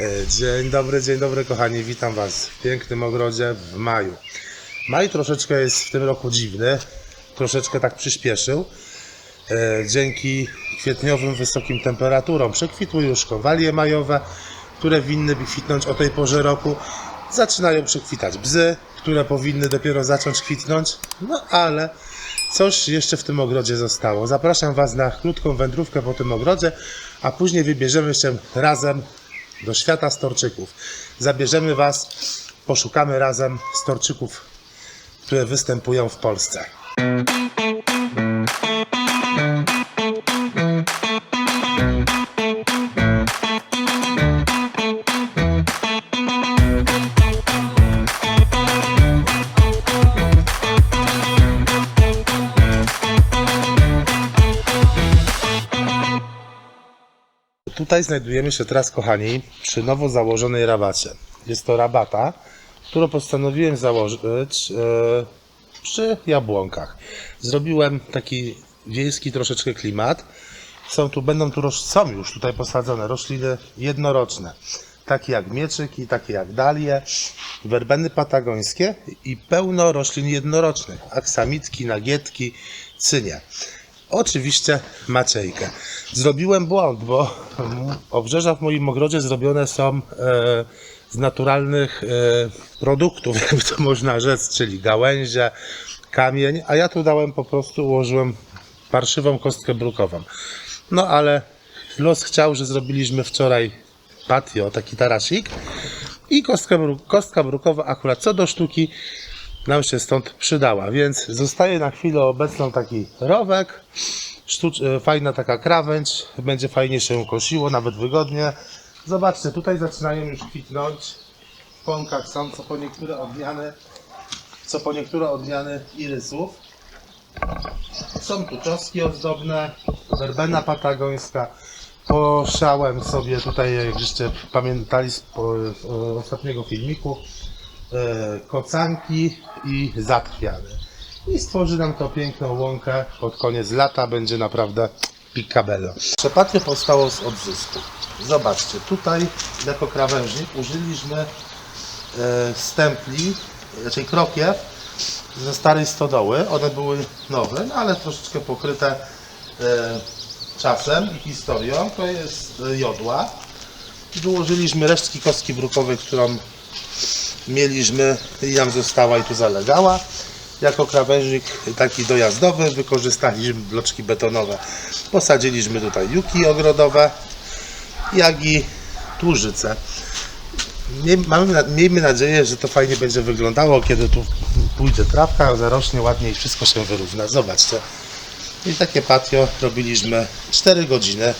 E, Dzień dobry, dzień dobry kochani, witam Was w pięknym ogrodzie w maju. Maj troszeczkę jest w tym roku dziwny, troszeczkę tak przyspieszył. E, Dzięki kwietniowym wysokim temperaturom przekwitły już kowalie majowe, które winny kwitnąć o tej porze roku. Zaczynają przekwitać bzy, które powinny dopiero zacząć kwitnąć, no ale coś jeszcze w tym ogrodzie zostało. Zapraszam Was na krótką wędrówkę po tym ogrodzie, a później wybierzemy się razem do świata storczyków. Zabierzemy Was, poszukamy razem storczyków, które występują w Polsce. Tutaj znajdujemy się teraz, kochani, przy nowo założonej rabacie. Jest to rabata, którą postanowiłem założyć e, przy jabłonkach. Zrobiłem taki wiejski troszeczkę klimat. Są tu, będą tu, są już tutaj posadzone rośliny jednoroczne, takie jak mieczyki, takie jak dalie, werbeny patagońskie i pełno roślin jednorocznych, aksamitki, nagietki, cynie. Oczywiście Maciejkę. Zrobiłem błąd, bo obrzeża w moim ogrodzie zrobione są e, z naturalnych e, produktów, jakby to można rzec, czyli gałęzie, kamień, a ja tu dałem po prostu, ułożyłem parszywą kostkę brukową. No ale los chciał, że zrobiliśmy wczoraj patio, taki tarasik i kostka, kostka brukowa akurat co do sztuki nam się stąd przydała, więc zostaje na chwilę obecną taki rowek, sztucz, e, fajna taka krawędź, będzie fajnie się kosiło, nawet wygodnie. Zobaczcie, tutaj zaczynają już kwitnąć, w pąkach są co po niektóre odmiany, co po niektóre odmiany irysów. Są tu czoski ozdobne, werbena patagońska. Poszałem sobie tutaj, jak żeście pamiętali z z ostatniego filmiku, e, kocanki i zatkwiany. I stworzy nam to piękną łąkę. Pod koniec lata będzie naprawdę picabello. Przepatrie powstało z odzysku. Zobaczcie, tutaj jako krawężnik użyliśmy e, stempli, raczej krokiew ze starej stodoły. One były nowe, no ale troszeczkę pokryte e, czasem i historią. To jest e, jodła. Wyłożyliśmy resztki kostki brukowej, którą mieliśmy i nam została i tu zalegała. Jako krawężnik taki dojazdowy wykorzystaliśmy bloczki betonowe. Posadziliśmy tutaj juki ogrodowe, jak i tłużyce. Mie- Mamy, miejmy nadzieję, że to fajnie będzie wyglądało, kiedy tu pójdzie trawka, zarośnie ładnie i wszystko się wyrówna. Zobaczcie. I takie patio robiliśmy 4 godziny.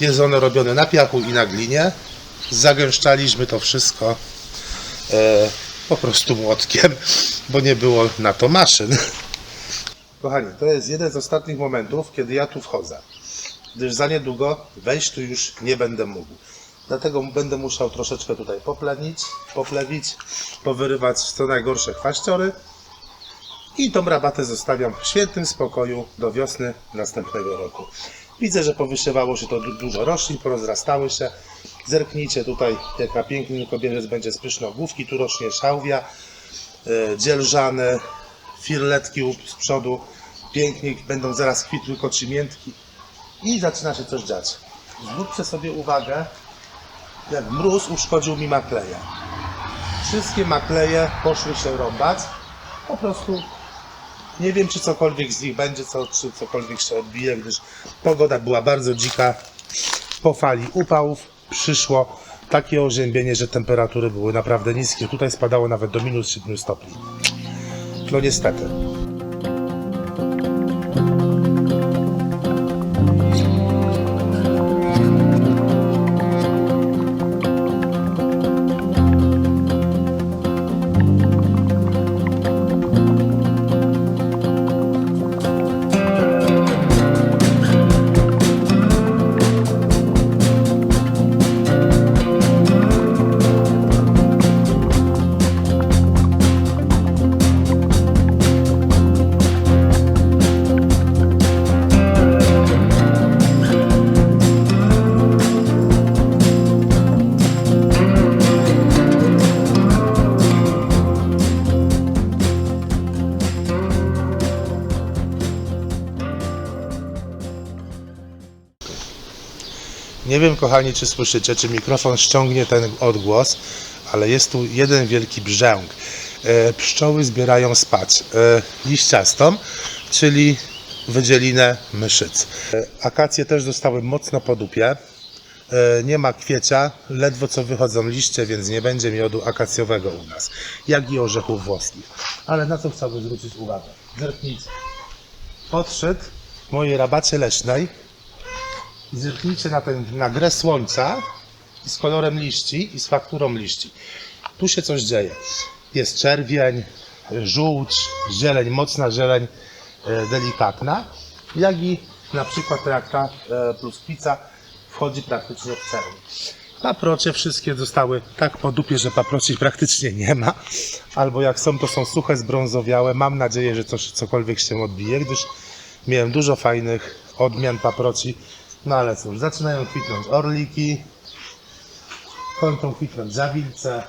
Jest ono robione na piachu i na glinie. Zagęszczaliśmy to wszystko e, po prostu młotkiem, bo nie było na to maszyn. Kochani, to jest jeden z ostatnich momentów, kiedy ja tu wchodzę. Gdyż za niedługo wejść tu już nie będę mógł. Dlatego będę musiał troszeczkę tutaj poplenić, poplewić, powyrywać co najgorsze chwaściory i tą rabatę zostawiam w świętym spokoju do wiosny następnego roku. Widzę, że powyszywało się to du- dużo roślin, porozrastały się. Zerknijcie tutaj, jaka piękny kobierzec będzie z pysznogłówki. Tu rośnie szałwia, e, dzielżane, firletki z przodu. Pięknie będą zaraz kwitły kocimiętki i zaczyna się coś dziać. Zwróćcie sobie uwagę, jak mróz uszkodził mi makleje. Wszystkie makleje poszły się rąbać. Po prostu nie wiem, czy cokolwiek z nich będzie, co, czy cokolwiek się odbije, gdyż pogoda była bardzo dzika. Po fali upałów przyszło takie oziębienie, że temperatury były naprawdę niskie. Tutaj spadało nawet do minus 7 stopni. No niestety. Nie wiem, kochani, czy słyszycie, czy mikrofon ściągnie ten odgłos, ale jest tu jeden wielki brzęk. E, Pszczoły zbierają spać e, liściastą, czyli wydzielinę myszyc. E, Akacje też zostały mocno po dupie. Nie ma kwiecia, ledwo co wychodzą liście, więc nie będzie miodu akacjowego u nas, jak i orzechów włoskich. Ale na co chciałbym zwrócić uwagę? Zerknijcie. Podszedł w mojej rabacie leśnej i zerknijcie na, ten, na grę słońca z kolorem liści i z fakturą liści. Tu się coś dzieje. Jest czerwień, żółć, zieleń, mocna zieleń, e, delikatna, jak i na przykład jak ta e, pluskwica wchodzi praktycznie w czerwień. Paprocie wszystkie zostały tak po dupie, że paproci praktycznie nie ma. Albo jak są, to są suche, zbrązowiałe. Mam nadzieję, że coś, cokolwiek się odbije, gdyż miałem dużo fajnych odmian paproci. No ale cóż, zaczynają kwitnąć orliki, kończą kwitnąć zawilce.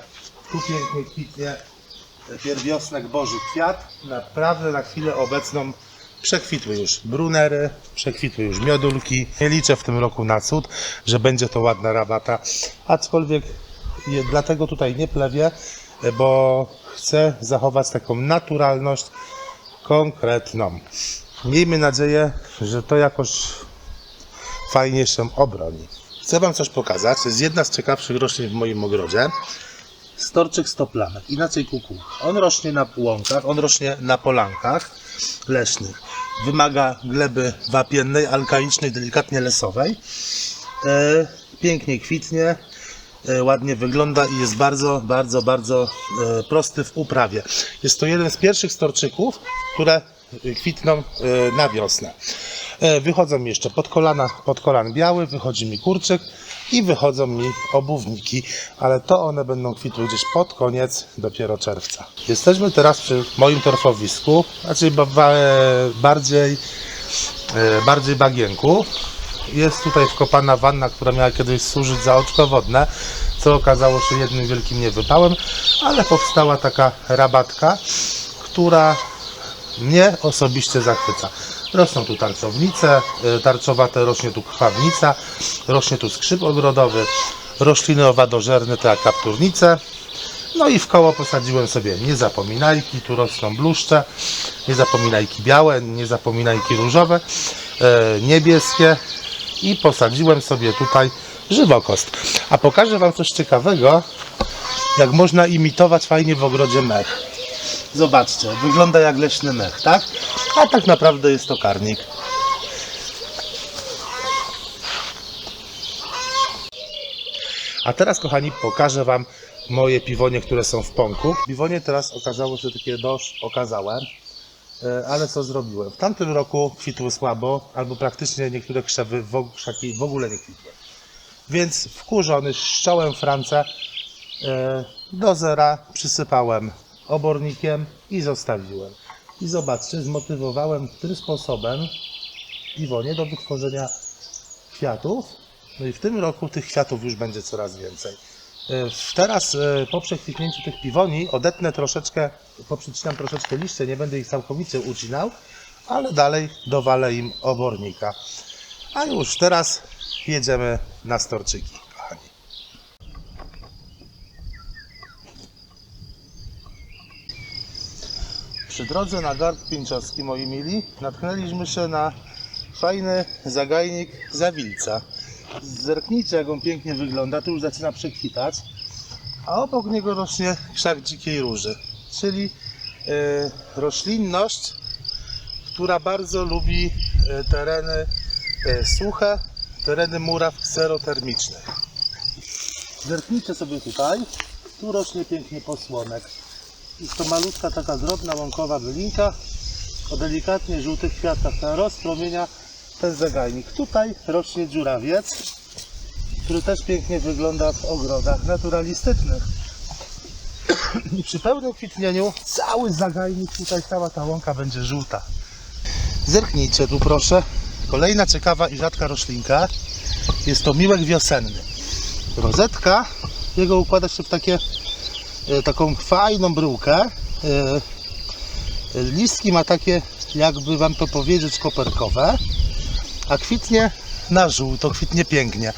Tu pięknie kwitnie pierwiosnek Boży Kwiat. Naprawdę na chwilę obecną przekwitły już brunery, przekwitły już miodulki. Nie liczę w tym roku na cud, że będzie to ładna rabata, aczkolwiek dlatego tutaj nie plewię, bo chcę zachować taką naturalność konkretną. Miejmy nadzieję, że to jakoś fajnie się obroni. Chcę Wam coś pokazać. To jest jedna z ciekawszych roślin w moim ogrodzie. Storczyk stoplanek, inaczej kuku. On rośnie na łąkach, on rośnie na polankach leśnych. Wymaga gleby wapiennej, alkaicznej, delikatnie lesowej. E, pięknie kwitnie, e, ładnie wygląda i jest bardzo, bardzo, bardzo e, prosty w uprawie. Jest to jeden z pierwszych storczyków, które kwitną na wiosnę. E, Wychodzą mi jeszcze pod kolana, pod kolan biały, wychodzi mi kurczyk i wychodzą mi obuwniki, ale to one będą kwitły gdzieś pod koniec dopiero czerwca. Jesteśmy teraz przy moim torfowisku, znaczy ba- ba- bardziej, e, bardziej bagienku. Jest tutaj wkopana wanna, która miała kiedyś służyć za oczko wodne, co okazało się jednym wielkim niewypałem, ale powstała taka rabatka, która mnie osobiście zachwyca. Rosną tu tarczownice, y, tarczowate rośnie tu krwawnica, rośnie tu skrzyp ogrodowy, rośliny owadożerne, jak kapturnice. No i w koło posadziłem sobie niezapominajki, tu rosną bluszcze, niezapominajki białe, niezapominajki różowe, e, niebieskie i posadziłem sobie tutaj żywokost. A pokażę Wam coś ciekawego, jak można imitować fajnie w ogrodzie mech. Zobaczcie, wygląda jak leśny mech, tak? A tak naprawdę jest to karnik. A teraz, kochani, pokażę Wam moje piwonie, które są w pąku. Piwonie teraz okazało się takie dość okazałe, e, ale co zrobiłem? W tamtym roku kwitły słabo, albo praktycznie niektóre krzewy, w ogóle nie kwitły. Więc wkurzony ściąłem francę, e, do zera przysypałem obornikiem i zostawiłem. I zobaczcie, zmotywowałem tym sposobem piwonie do wytworzenia kwiatów. No i w tym roku tych kwiatów już będzie coraz więcej. E, Teraz e, po przekwitnięciu tych piwoni odetnę troszeczkę, poprzycinam troszeczkę liście, nie będę ich całkowicie ucinał, ale dalej dowalę im obornika. A już teraz jedziemy na storczyki, kochani. Przy drodze na Gard Pińczowski, moi mili, natknęliśmy się na fajny zagajnik zawilca. Zerknijcie, jak on pięknie wygląda, tu już zaczyna przekwitać, a obok niego rośnie krzak dzikiej róży, czyli e, roślinność, która bardzo lubi e, tereny e, suche, tereny muraw kserotermicznych. Zerknijcie sobie tutaj, tu rośnie pięknie posłonek. Jest to malutka taka drobna łąkowa bylinka o delikatnie żółtych kwiatkach, która rozpromienia ten zagajnik. Tutaj rośnie dziurawiec, który też pięknie wygląda w ogrodach naturalistycznych. I przy pełnym kwitnieniu cały zagajnik, tutaj cała ta łąka będzie żółta. Zerknijcie tu proszę. Kolejna ciekawa i rzadka roślinka. Jest to miłek wiosenny. Rozetka jego układa się w takie taką fajną bryłkę. E, e, Listki ma takie, jakby wam to powiedzieć, koperkowe, a kwitnie na żółto, kwitnie pięknie.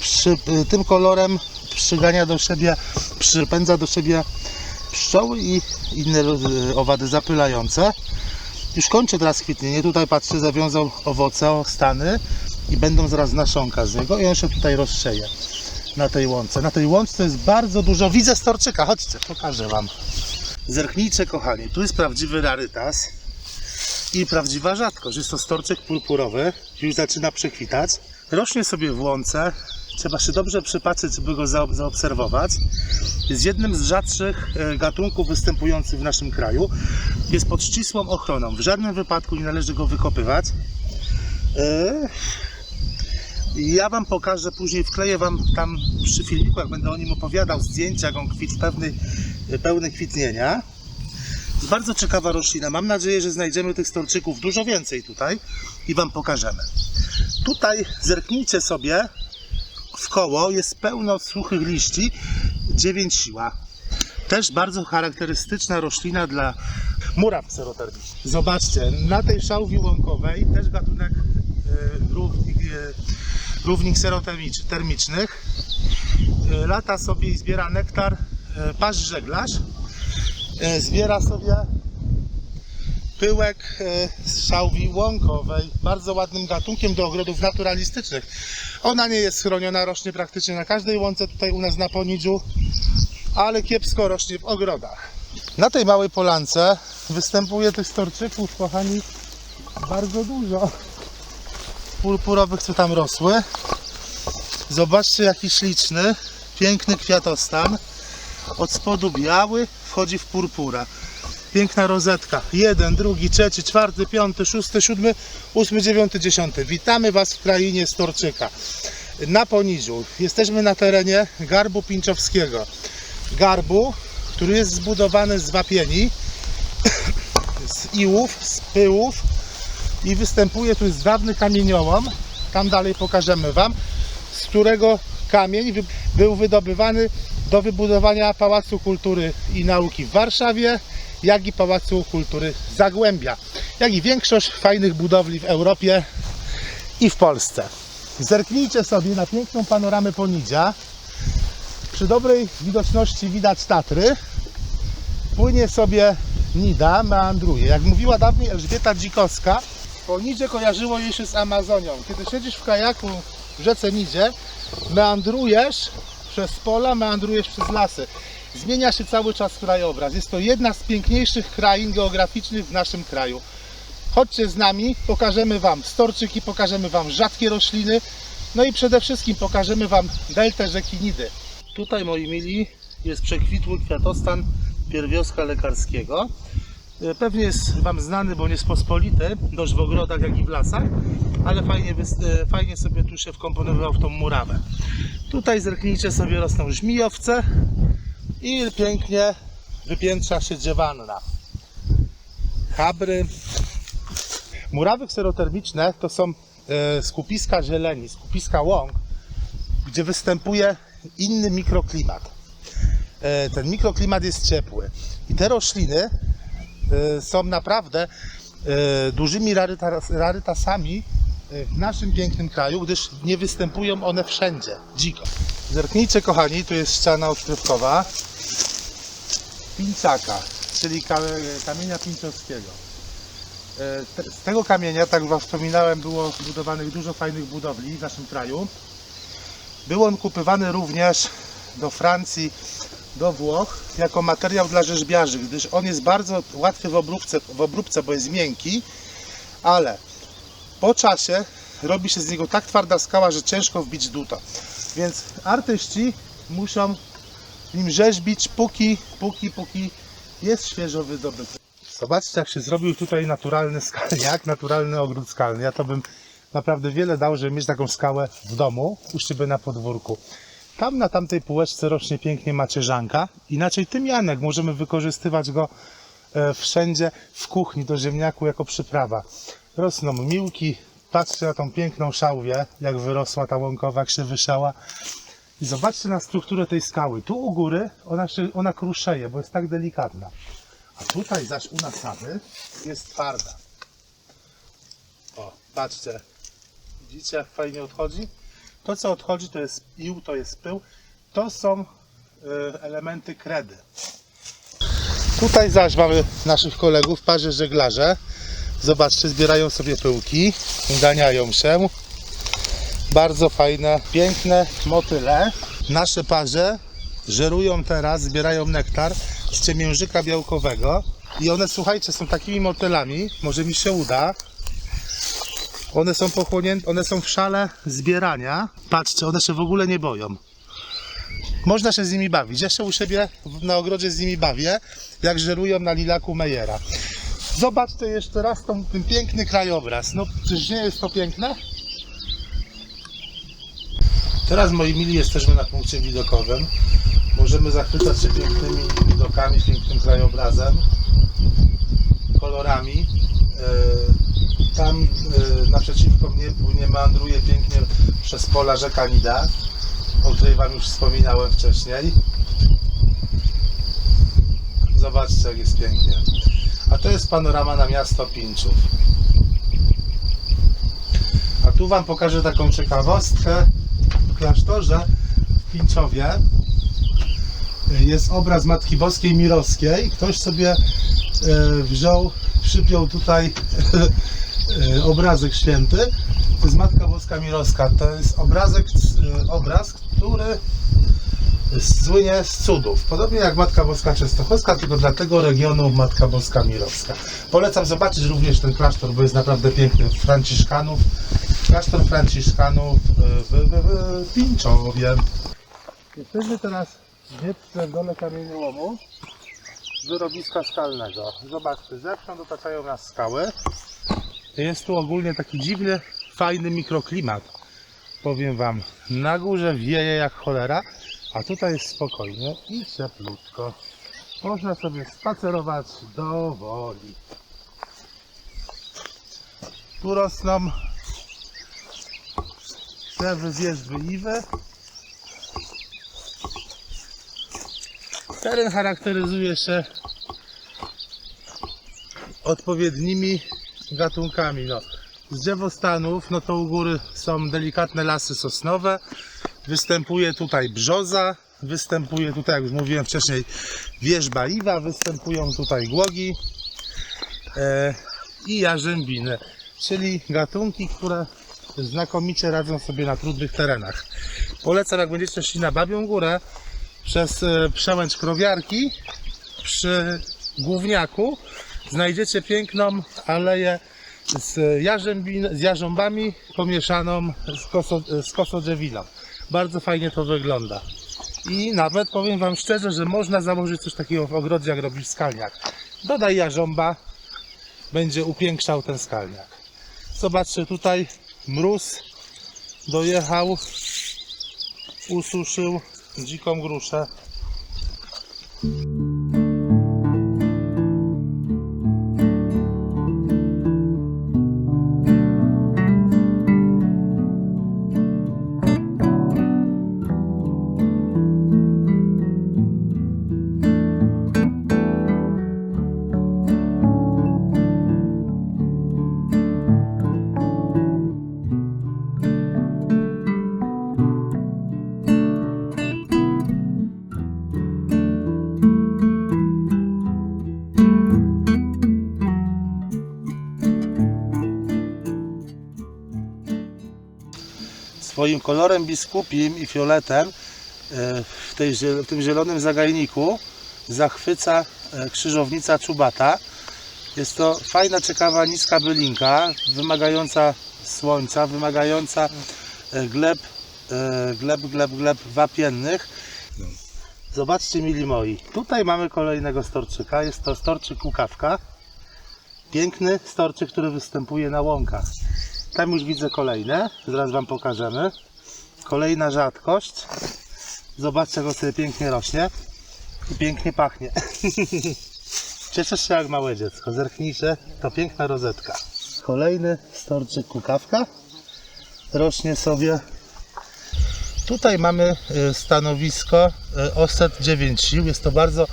przy, tym kolorem przygania do siebie, przypędza do siebie pszczoły i inne owady zapylające. Już kończy teraz kwitnienie. Tutaj patrzcie, zawiązał owoce, stany i będą zaraz naszonka z niego i on się tutaj rozszeje na tej łące. Na tej łące jest bardzo dużo. Widzę storczyka, chodźcie, pokażę Wam. Zerknijcie, kochani, tu jest prawdziwy rarytas i prawdziwa rzadkość. Jest to storczyk purpurowy, już zaczyna przekwitać. Rośnie sobie w łące. Trzeba się dobrze przypatrzeć, żeby go za- zaobserwować. Jest jednym z rzadszych e, gatunków występujących w naszym kraju. Jest pod ścisłą ochroną. W żadnym wypadku nie należy go wykopywać. E, ja Wam pokażę, później wkleję Wam tam przy filmiku, jak będę o nim opowiadał, zdjęcia, jak on kwit pewny, pełne kwitnienia. Bardzo ciekawa roślina. Mam nadzieję, że znajdziemy tych storczyków dużo więcej tutaj i Wam pokażemy. Tutaj zerknijcie sobie w koło, jest pełno suchych liści, 9 siła. Też bardzo charakterystyczna roślina dla muraw. Zobaczcie, na tej szałwi łąkowej też gatunek e, równik, e, równik serotermicznych. E, lata sobie i zbiera nektar e, pasz żeglarz. E, zbiera sobie pyłek z szałwi łąkowej, bardzo ładnym gatunkiem do ogrodów naturalistycznych. Ona nie jest chroniona, rośnie praktycznie na każdej łące tutaj u nas na Ponidziu, ale kiepsko rośnie w ogrodach. Na tej małej polance występuje tych storczyków, kochani, bardzo dużo. Purpurowych, co tam rosły. Zobaczcie, jaki śliczny, piękny kwiatostan. Od spodu biały, wchodzi w purpura. Piękna rozetka. Jeden, drugi, trzeci, czwarty, piąty, szósty, siódmy, ósmy, dziewiąty, dziesiąty. Witamy Was w krainie Storczyka. Na Poniżu. Jesteśmy na terenie Garbu Pinczowskiego. Garbu, który jest zbudowany z wapieni, z iłów, z pyłów i występuje tu z dawny kamieniołom. Tam dalej pokażemy Wam, z którego kamień był wydobywany do wybudowania Pałacu Kultury i Nauki w Warszawie, jak i Pałacu Kultury Zagłębia, jak i większość fajnych budowli w Europie i w Polsce. Zerknijcie sobie na piękną panoramę Ponidzia. Przy dobrej widoczności widać Tatry. Płynie sobie Nida, meandruje. Jak mówiła dawniej Elżbieta Dzikowska, Ponidzie kojarzyło jej się z Amazonią. Kiedy siedzisz w kajaku w rzece Nidzie, meandrujesz przez pola, meandrujesz przez lasy. Zmienia się cały czas krajobraz. Jest to jedna z piękniejszych krain geograficznych w naszym kraju. Chodźcie z nami, pokażemy Wam storczyki, pokażemy Wam rzadkie rośliny, no i przede wszystkim pokażemy Wam deltę rzeki Nidy. Tutaj, moi mili, jest przekwitły kwiatostan pierwioska lekarskiego. E, Pewnie jest Wam znany, bo on jest pospolity, dość w ogrodach, jak i w lasach, ale fajnie, e, fajnie sobie tu się wkomponował w tą murawę. Tutaj zerknijcie sobie, rosną żmijowce i pięknie wypiętrza się dziewanna. Chabry. Murawy kserotermiczne to są e, skupiska zieleni, skupiska łąk, gdzie występuje inny mikroklimat. Ten mikroklimat jest ciepły. I te rośliny są naprawdę e, dużymi raryta- rarytasami e, w naszym pięknym kraju, gdyż nie występują one wszędzie, dziko. Zerknijcie kochani, tu jest ściana odkrywkowa pińczaka, czyli ka- kamienia pińczowskiego. E, te- Z tego kamienia, tak jak wspominałem, było budowanych dużo fajnych budowli w naszym kraju. Był on kupywany również do Francji, do Włoch jako materiał dla rzeźbiarzy, gdyż on jest bardzo łatwy w obróbce, w obróbce bo jest miękki, ale po czasie robi się z niego tak twarda skała, że ciężko wbić duto. Więc artyści muszą nim rzeźbić póki, póki, póki jest świeżo wydobyty. Zobaczcie jak się zrobił tutaj naturalny skalniak, naturalny ogród skalny. Ja to bym naprawdę wiele dał, żeby mieć taką skałę w domu, u siebie na podwórku. Tam na tamtej półeczce rośnie pięknie macierzanka. Inaczej tymianek, możemy wykorzystywać go e, wszędzie w kuchni do ziemniaku jako przyprawa. Rosną miłki, patrzcie na tą piękną szałwię, jak wyrosła ta łąkowa, jak się wyszała. I zobaczcie na strukturę tej skały. Tu u góry ona, się, ona kruszeje, bo jest tak delikatna. A tutaj zaś u nasady jest twarda. O, patrzcie. Widzicie jak fajnie odchodzi? To, co odchodzi, to jest ił, to jest pył. To są y, elementy kredy. Tutaj zaś mamy naszych kolegów, parze żeglarze. Zobaczcie, zbierają sobie pyłki, ganiają się. Bardzo fajne, piękne motyle. Nasze parze żerują teraz, zbierają nektar z ciemiężyka białkowego. I one, słuchajcie, są takimi motylami, może mi się uda. One są pochłonięte, one są w szale zbierania. Patrzcie, one się w ogóle nie boją. Można się z nimi bawić. Ja się u siebie na ogrodzie z nimi bawię, jak żerują na lilaku Mejera. Zobaczcie jeszcze raz tą, ten piękny krajobraz. No, czyż nie jest to piękne? Teraz, moi mili, jesteśmy na punkcie widokowym. Możemy zachwycać się pięknymi widokami, pięknym krajobrazem, kolorami. E, Tam e, naprzeciwko mnie płynie, meandruje pięknie przez pola rzeka Nida, o której Wam już wspominałem wcześniej. Zobaczcie, jak jest pięknie. A to jest panorama na miasto Pinczów. A tu Wam pokażę taką ciekawostkę. W klasztorze w Pinczowie jest obraz Matki Boskiej Mirowskiej. Ktoś sobie e, wziął, przypiął tutaj obrazek święty. To jest Matka Boska Mirowska. To jest obrazek, e, obraz, który słynie z cudów. Podobnie jak Matka Boska Częstochowska, tylko dla tego regionu Matka Boska Mirowska. Polecam zobaczyć również ten klasztor, bo jest naprawdę piękny. Franciszkanów, klasztor Franciszkanów e, w, w, w Pinczowie. Jesteśmy teraz w Wietce w dole kamieniołomu wyrobiska skalnego. Zobaczcie, zewsząd otaczają nas skały. Jest tu ogólnie taki dziwny, fajny mikroklimat. Powiem Wam, na górze wieje jak cholera, a tutaj jest spokojnie i cieplutko. Można sobie spacerować do woli. Tu rosną krzewy, wierzby, iwy. Teren charakteryzuje się odpowiednimi gatunkami. No, z drzewostanów, no to u góry są delikatne lasy sosnowe. Występuje tutaj brzoza, występuje tutaj, jak już mówiłem wcześniej, wierzba iwa, występują tutaj głogi e, i jarzębiny, czyli gatunki, które znakomicie radzą sobie na trudnych terenach. Polecam, jak będziecie szli na Babią Górę, przez e, przełęcz krowiarki przy główniaku znajdziecie piękną aleję z, z jarząbami pomieszaną z, koso, z kosodrzewiną. Bardzo fajnie to wygląda. I nawet powiem Wam szczerze, że można założyć coś takiego w ogrodzie, jak robisz skalniak. Dodaj jarząba, będzie upiększał ten skalniak. Zobaczcie, tutaj mróz dojechał, ususzył dziką gruszę. Swoim kolorem biskupim i fioletem e, w, tej, w tym zielonym zagajniku zachwyca e, krzyżownica czubata. Jest to fajna, ciekawa, niska bylinka, wymagająca słońca, wymagająca e, gleb, gleb, gleb, gleb wapiennych. Zobaczcie, mili moi, tutaj mamy kolejnego storczyka. Jest to storczyk łukawka. Piękny storczyk, który występuje na łąkach. Tam już widzę kolejne, zaraz Wam pokażemy. Kolejna rzadkość. Zobaczcie, on sobie pięknie rośnie i pięknie pachnie. Cieszysz się jak małe dziecko. Zerknijcie, to piękna rozetka. Kolejny storczyk kukawka. Rośnie sobie. Tutaj mamy y, stanowisko y, Oset 9 sił. Jest to bardzo y,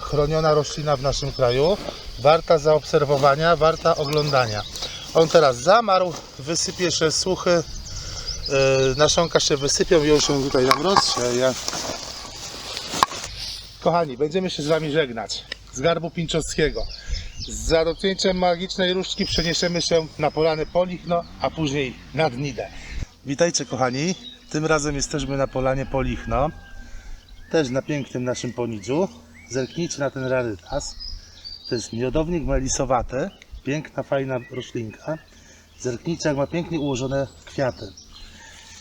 chroniona roślina w naszym kraju. Warta zaobserwowania, warta oglądania. On teraz zamarł, wysypie się suchy Yy, nasionka się wysypią i on się tutaj nam rozsieje. Kochani, będziemy się z Wami żegnać. Z garbu Pinczowskiego. Za dotknięciem magicznej różdżki przeniesiemy się na polany Polichno, a później nad Nidę. Witajcie kochani. Tym razem jesteśmy na polanie Polichno. Też na pięknym naszym ponidżu. Zerknijcie na ten rarytas. To jest miodownik melisowaty. Piękna, fajna roślinka. Zerknijcie jak ma pięknie ułożone kwiaty.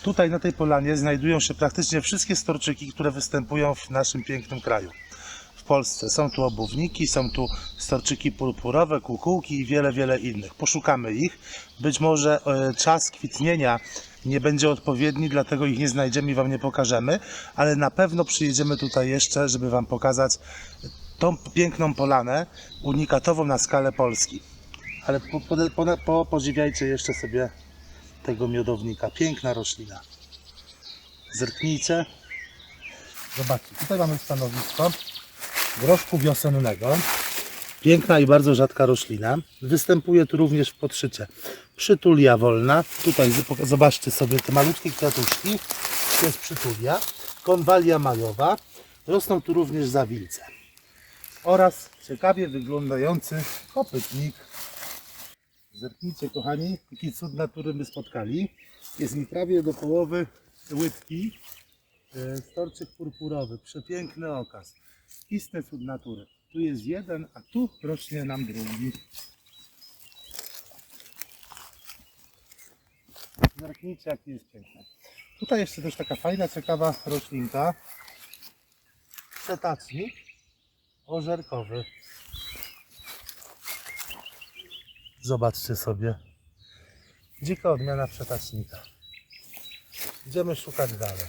Tutaj na tej polanie znajdują się praktycznie wszystkie storczyki, które występują w naszym pięknym kraju. W Polsce są tu obuwniki, są tu storczyki purpurowe, kukułki i wiele, wiele innych. Poszukamy ich. Być może e, czas kwitnienia nie będzie odpowiedni, dlatego ich nie znajdziemy i Wam nie pokażemy, ale na pewno przyjedziemy tutaj jeszcze, żeby Wam pokazać tą piękną polanę, unikatową na skalę Polski. Ale po, po, po, po, podziwiajcie jeszcze sobie tego miodownika. Piękna roślina. Zerknijcie. Zobaczcie, tutaj mamy stanowisko groszku wiosennego. Piękna i bardzo rzadka roślina. Występuje tu również w podszycie. Przytulia wolna. Tutaj zobaczcie sobie te malutkie kwiatuszki. Jest przytulia. Konwalia majowa. Rosną tu również zawilce. Oraz ciekawie wyglądający kopytnik. Zerknijcie kochani, jaki cud natury my spotkali. Jest mi prawie do połowy łydki. E, Storczyk purpurowy, przepiękny okaz. Istny cud natury. Tu jest jeden, a tu rośnie nam drugi. Zerknijcie jaki jest piękny. Tutaj jeszcze też taka fajna, ciekawa roślinka. Przetacznik ożerkowy. Zobaczcie sobie. Dzika odmiana przetacznika. Idziemy szukać dalej.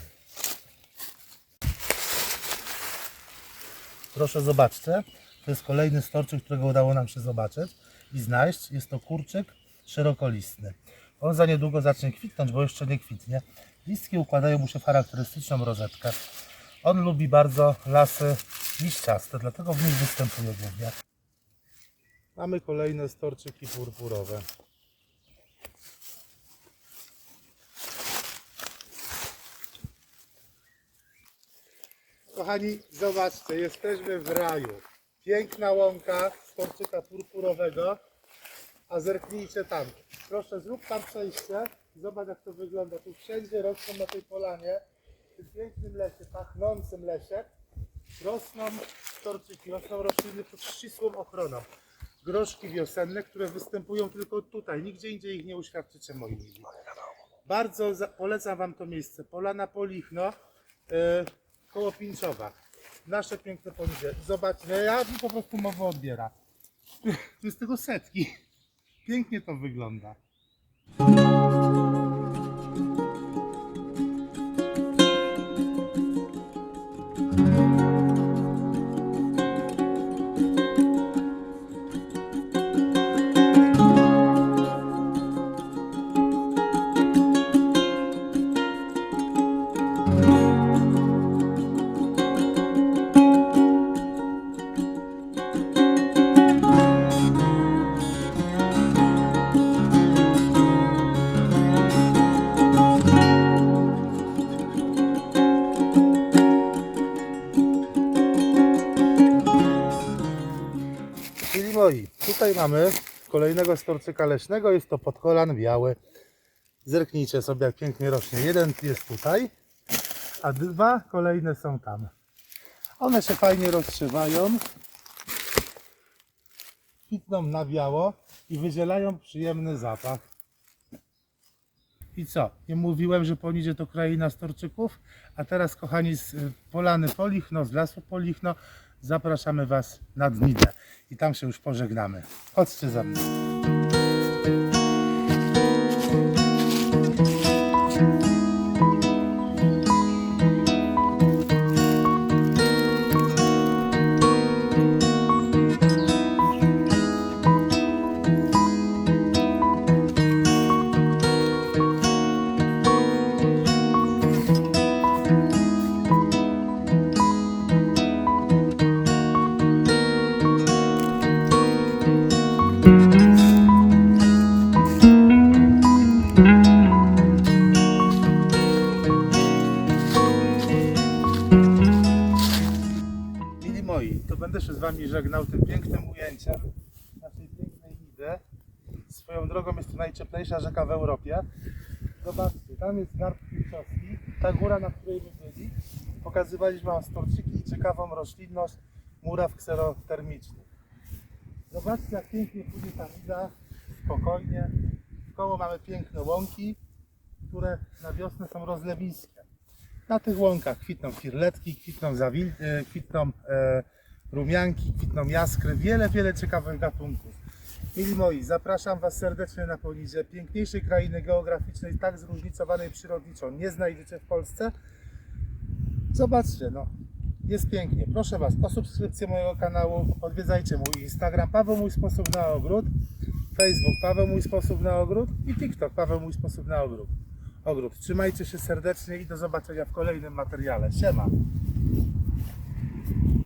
Proszę zobaczcie. To jest kolejny storczyk, którego udało nam się zobaczyć i znaleźć. Jest to kurczyk szerokolistny. On za niedługo zacznie kwitnąć, bo jeszcze nie kwitnie. Listki układają mu się w charakterystyczną rozetkę. On lubi bardzo lasy liściaste, dlatego w nich występuje głównie. Mamy kolejne storczyki purpurowe. Kochani, zobaczcie, jesteśmy w raju. Piękna łąka storczyka purpurowego, a zerknijcie tam. Proszę, zrób tam przejście. Zobacz jak to wygląda. Tu wszędzie rosną na tej polanie, w tym pięknym lesie, pachnącym lesie, rosną storczyki, rosną rośliny pod ścisłą ochroną. Groszki wiosenne, które występują tylko tutaj. Nigdzie indziej ich nie uświadczycie, moi. Bardzo za, polecam Wam to miejsce. Polana Polichno, yy, koło Pińczowa. Nasze piękne ponidzie. Zobacz, no ja mi po prostu mowę odbiera. Tu jest tego setki. Pięknie to wygląda. Tutaj mamy kolejnego storczyka leśnego, jest to podkolan biały. Zerknijcie sobie jak pięknie rośnie. Jeden jest tutaj, a dwa kolejne są tam. One się fajnie rozszywają, kwitną na biało i wydzielają przyjemny zapach. I co? Nie mówiłem, że Ponidzie to kraina storczyków? A teraz, kochani, z Polany Polichno, z lasu Polichno, zapraszamy Was nad Nidę. I tam się już pożegnamy. Chodźcie za mną. Wami żegnał tym pięknym ujęciem naszej pięknej Nidy. Swoją drogą jest to najcieplejsza rzeka w Europie. Zobaczcie, tam jest Garb Pilczowski, ta góra, na której my byli. Pokazywaliśmy Wam storczyki i ciekawą roślinność muraw kserotermicznych. Zobaczcie, jak pięknie płynie ta Nida, spokojnie. W koło mamy piękne łąki, które na wiosnę są rozlewiskie. Na tych łąkach kwitną firletki, kwitną, zawil, e, kwitną e, rumianki, kwitną jaskry, wiele, wiele ciekawych gatunków. Mili moi, zapraszam Was serdecznie na Polizie, piękniejszej krainy geograficznej, tak zróżnicowanej przyrodniczo nie znajdziecie w Polsce. Zobaczcie, no, jest pięknie. Proszę Was o subskrypcję mojego kanału, odwiedzajcie mój Instagram Paweł Mój Sposób na Ogród, Facebook Paweł Mój Sposób na Ogród i TikTok Paweł Mój Sposób na Ogród. Ogród. Trzymajcie się serdecznie i do zobaczenia w kolejnym materiale. Siema!